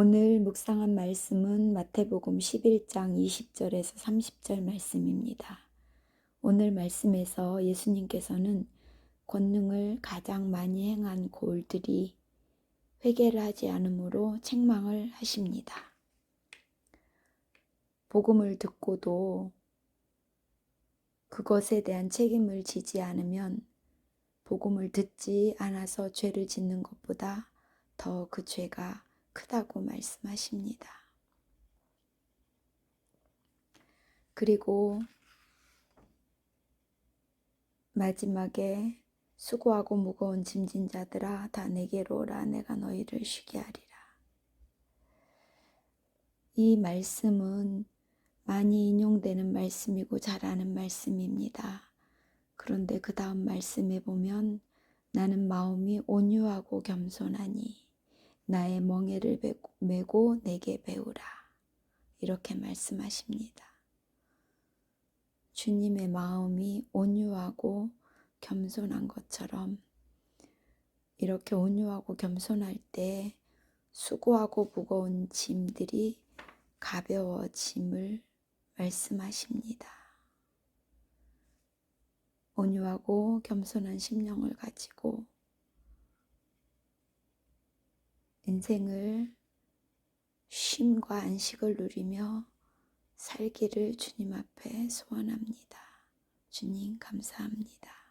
오늘 묵상한 말씀은 마태복음 11장 20절에서 30절 말씀입니다. 오늘 말씀에서 예수님께서는 권능을 가장 많이 행한 고을들이 회개를 하지 않으므로 책망을 하십니다. 복음을 듣고도 그것에 대한 책임을 지지 않으면 복음을 듣지 않아서 죄를 짓는 것보다 더 그 죄가 크다고 말씀하십니다. 그리고 마지막에 수고하고 무거운 짐진 자들아 다 내게로 오라 내가 너희를 쉬게 하리라. 이 말씀은 많이 인용되는 말씀이고 잘 아는 말씀입니다. 그런데 그 다음 말씀에 보면 나는 마음이 온유하고 겸손하니 나의 멍에를 메고 내게 배우라. 이렇게 말씀하십니다. 주님의 마음이 온유하고 겸손한 것처럼 이렇게 온유하고 겸손할 때 수고하고 무거운 짐들이 가벼워짐을 말씀하십니다. 온유하고 겸손한 심령을 가지고 인생을 쉼과 안식을 누리며 살기를 주님 앞에 소원합니다. 주님 감사합니다.